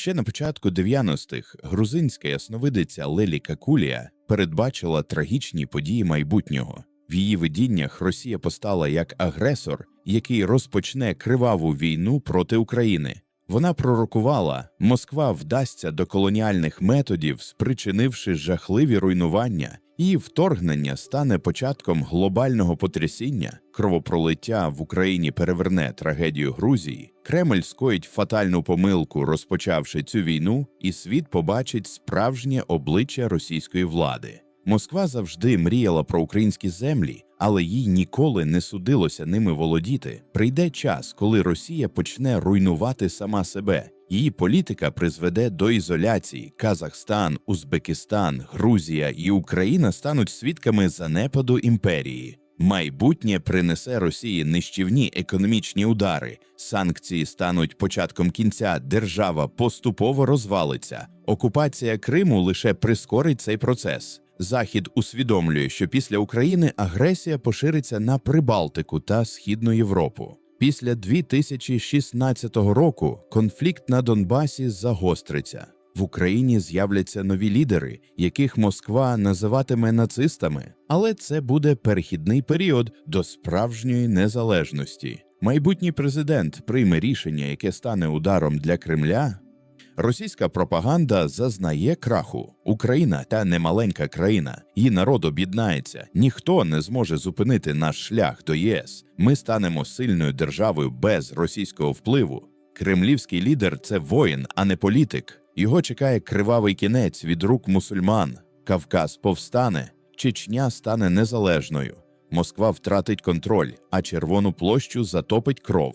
Ще на початку 90-х грузинська ясновидиця Лелі Какулія передбачила трагічні події майбутнього. В її видіннях Росія постала як агресор, який розпочне криваву війну проти України. Вона пророкувала, Москва вдасться до колоніальних методів, спричинивши жахливі руйнування, її вторгнення стане початком глобального потрясіння, кровопролиття в Україні переверне трагедію Грузії. Кремль скоїть фатальну помилку, розпочавши цю війну, і світ побачить справжнє обличчя російської влади. Москва завжди мріяла про українські землі, але їй ніколи не судилося ними володіти. Прийде час, коли Росія почне руйнувати сама себе. Її політика призведе до ізоляції. Казахстан, Узбекистан, Грузія і Україна стануть свідками занепаду імперії. Майбутнє принесе Росії нищівні економічні удари. Санкції стануть початком кінця. Держава поступово розвалиться. Окупація Криму лише прискорить цей процес. Захід усвідомлює, що після України агресія пошириться на Прибалтику та Східну Європу. Після 2016 року конфлікт на Донбасі загостриться. В Україні з'являться нові лідери, яких Москва називатиме нацистами, але це буде перехідний період до справжньої незалежності. Майбутній президент прийме рішення, яке стане ударом для Кремля. Російська пропаганда зазнає краху. Україна та немаленька країна. Її народ об'єднається. Ніхто не зможе зупинити наш шлях до ЄС. Ми станемо сильною державою без російського впливу. Кремлівський лідер це воїн, а не політик. Його чекає кривавий кінець від рук мусульман. Кавказ повстане, Чечня стане незалежною. Москва втратить контроль, а Червону площу затопить кров.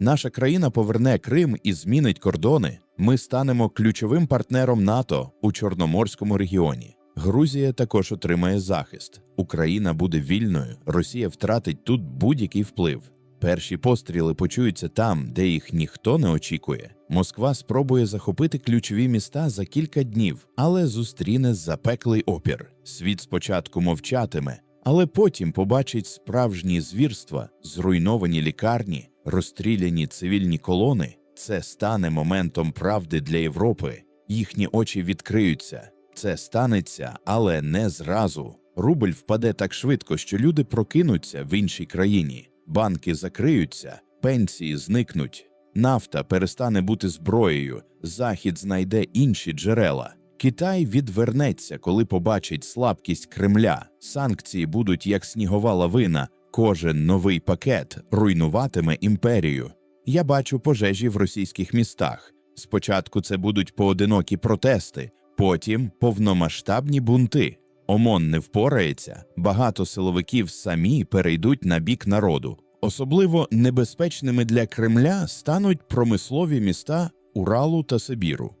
Наша країна поверне Крим і змінить кордони. Ми станемо ключовим партнером НАТО у Чорноморському регіоні. Грузія також отримає захист. Україна буде вільною. Росія втратить тут будь-який вплив. Перші постріли почуються там, де їх ніхто не очікує. Москва спробує захопити ключові міста за кілька днів, але зустріне запеклий опір. Світ спочатку мовчатиме, але потім побачить справжні звірства, зруйновані лікарні, розстріляні цивільні колони. Це стане моментом правди для Європи. Їхні очі відкриються. Це станеться, але не зразу. Рубль впаде так швидко, що люди прокинуться в іншій країні. Банки закриються, пенсії зникнуть, нафта перестане бути зброєю, захід знайде інші джерела. Китай відвернеться, коли побачить слабкість Кремля. Санкції будуть як снігова лавина. Кожен новий пакет руйнуватиме імперію. Я бачу пожежі в російських містах. Спочатку це будуть поодинокі протести, потім повномасштабні бунти. ОМОН не впорається, багато силовиків самі перейдуть на бік народу. Особливо небезпечними для Кремля стануть промислові міста Уралу та Сибіру.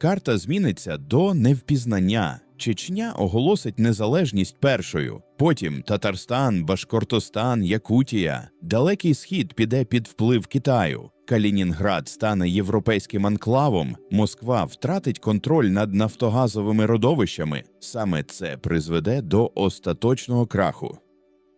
Карта зміниться до невпізнання. Чечня оголосить незалежність першою, потім Татарстан, Башкортостан, Якутія. Далекий схід піде під вплив Китаю. Калінінград стане європейським анклавом. Москва втратить контроль над нафтогазовими родовищами. Саме це призведе до остаточного краху.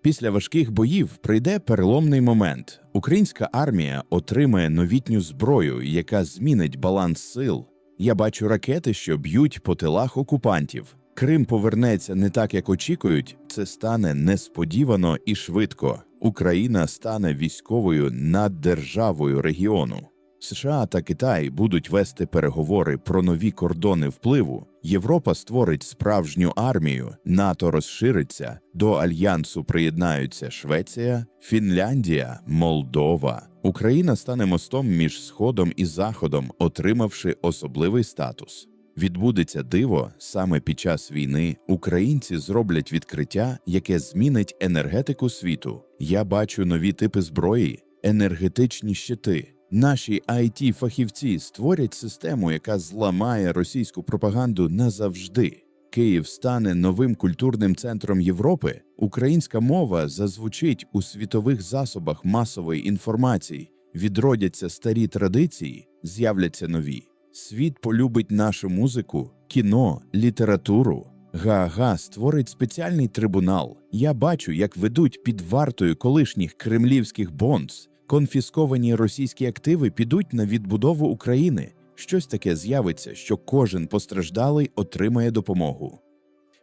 Після важких боїв прийде переломний момент. Українська армія отримає новітню зброю, яка змінить баланс сил. Я бачу ракети, що б'ють по тилах окупантів. Крим повернеться не так, як очікують. Це стане несподівано і швидко. Україна стане військовою наддержавою регіону. США та Китай будуть вести переговори про нові кордони впливу. Європа створить справжню армію, НАТО розшириться. До альянсу приєднаються Швеція, Фінляндія, Молдова. Україна стане мостом між Сходом і Заходом, отримавши особливий статус. Відбудеться диво саме під час війни. Українці зроблять відкриття, яке змінить енергетику світу. Я бачу нові типи зброї, енергетичні щити. Наші it фахівці створять систему, яка зламає російську пропаганду назавжди. Київ стане новим культурним центром Європи. Українська мова зазвучить у світових засобах масової інформації. Відродяться старі традиції, з'являться нові. Світ полюбить нашу музику, кіно, літературу. Гаага створить спеціальний трибунал. Я бачу, як ведуть під вартою колишніх кремлівських бонз. Конфісковані російські активи підуть на відбудову України. щось таке з'явиться, що кожен постраждалий отримає допомогу.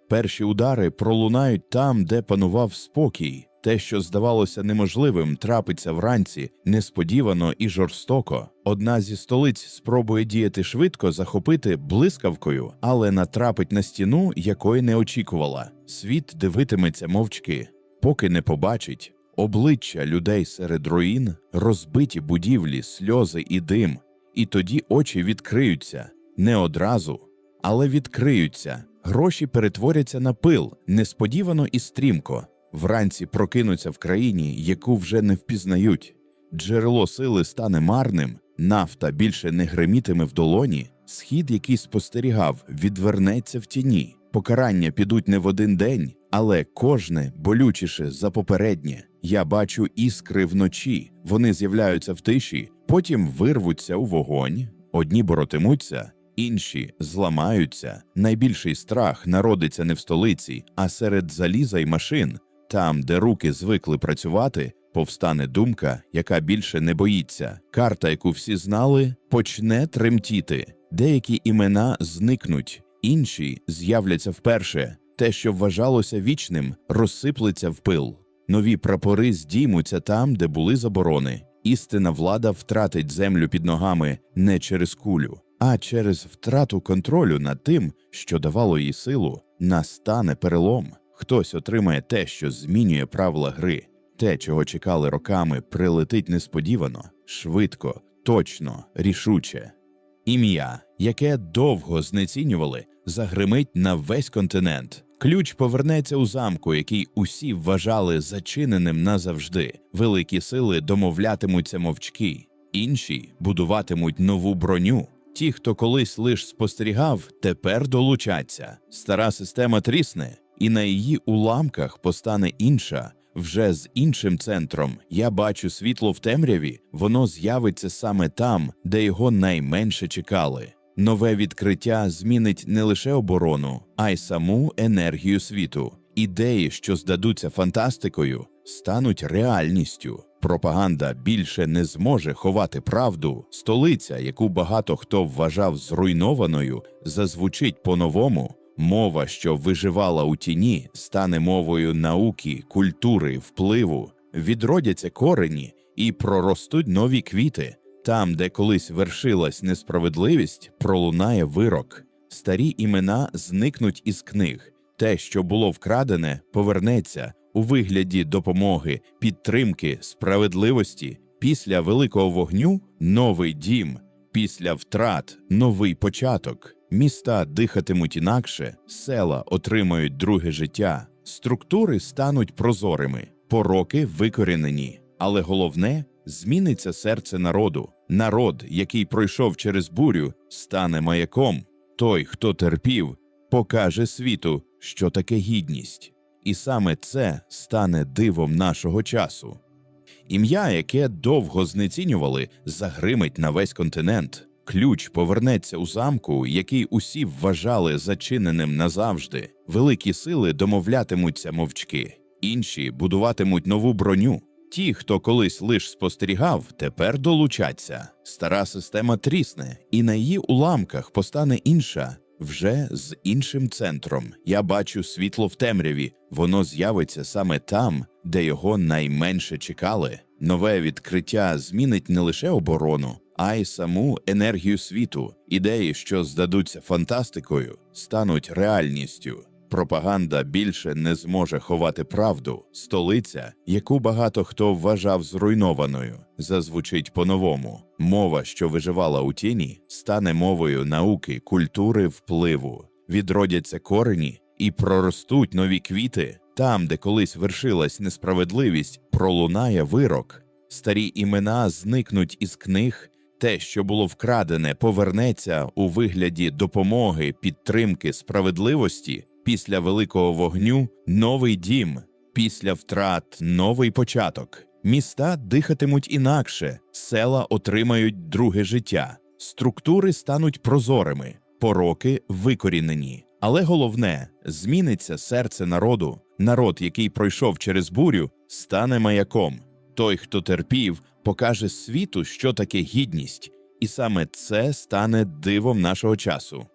Перші удари пролунають там, де панував спокій. Те, що здавалося неможливим, трапиться вранці несподівано і жорстоко. Одна зі столиць спробує діяти швидко, захопити блискавкою, але натрапить на стіну, якої не очікувала. Світ дивитиметься мовчки, поки не побачить обличчя людей серед руїн, розбиті будівлі, сльози і дим. І тоді очі відкриються не одразу, але відкриються. Гроші перетворяться на пил несподівано і стрімко. Вранці прокинуться в країні, яку вже не впізнають. Джерело сили стане марним, нафта більше не гримітиме в долоні, схід, який спостерігав, відвернеться в тіні. Покарання підуть не в один день, але кожне болючіше за попереднє. Я бачу іскри вночі, вони з'являються в тиші, потім вирвуться у вогонь. Одні боротимуться, інші зламаються. Найбільший страх народиться не в столиці, а серед заліза й машин. Там, де руки звикли працювати, повстане думка, яка більше не боїться. Карта, яку всі знали, почне тремтіти. Деякі імена зникнуть, інші з'являться вперше. Те, що вважалося вічним, розсиплеться в пил. Нові прапори здіймуться там, де були заборони. Істинна влада втратить землю під ногами не через кулю, а через втрату контролю над тим, що давало їй силу, настане перелом. Хтось отримає те, що змінює правила гри. Те, чого чекали роками, прилетить несподівано, швидко, точно, рішуче. Ім'я, яке довго знецінювали, загримить на весь континент. Ключ повернеться у замку, який усі вважали зачиненим назавжди. Великі сили домовлятимуться мовчки, інші будуватимуть нову броню. Ті, хто колись лиш спостерігав, тепер долучаться. Стара система трісне, і на її уламках постане інша. Вже з іншим центром я бачу світло в темряві, воно з'явиться саме там, де його найменше чекали. Нове відкриття змінить не лише оборону, а й саму енергію світу. Ідеї, що здадуться фантастикою, стануть реальністю. Пропаганда більше не зможе ховати правду. Столиця, яку багато хто вважав зруйнованою, зазвучить по-новому. Мова, що виживала у тіні, стане мовою науки, культури, впливу, відродяться корені і проростуть нові квіти. Там, де колись вершилась несправедливість, пролунає вирок. Старі імена зникнуть із книг. Те, що було вкрадене, повернеться у вигляді допомоги, підтримки, справедливості. Після великого вогню новий дім, після втрат новий початок. Міста дихатимуть інакше, села отримають друге життя, структури стануть прозорими, пороки викорінені. Але головне зміниться серце народу. Народ, який пройшов через бурю, стане маяком. Той, хто терпів, покаже світу, що таке гідність. І саме це стане дивом нашого часу. Ім'я, яке довго знецінювали, загримить на весь континент. Ключ повернеться у замку, який усі вважали зачиненим назавжди. Великі сили домовлятимуться мовчки, інші будуватимуть нову броню. Ті, хто колись лиш спостерігав, тепер долучаться. Стара система трісне, і на її уламках постане інша, вже з іншим центром. Я бачу світло в темряві, воно з'явиться саме там, де його найменше чекали. Нове відкриття змінить не лише оборону, а й саму енергію світу. Ідеї, що здадуться фантастикою, стануть реальністю. Пропаганда більше не зможе ховати правду. Столиця, яку багато хто вважав зруйнованою, зазвучить по-новому. Мова, що виживала у тіні, стане мовою науки, культури, впливу. Відродяться корені і проростуть нові квіти. Там, де колись вершилась несправедливість, пролунає вирок. Старі імена зникнуть із книг. Те, що було вкрадене, повернеться у вигляді допомоги, підтримки, справедливості. Після великого вогню новий дім, після втрат новий початок. Міста дихатимуть інакше, села отримають друге життя, структури стануть прозорими, пороки викорінені. Але головне зміниться серце народу. Народ, який пройшов через бурю, стане маяком. Той, хто терпів, покаже світу, що таке гідність. І саме це стане дивом нашого часу.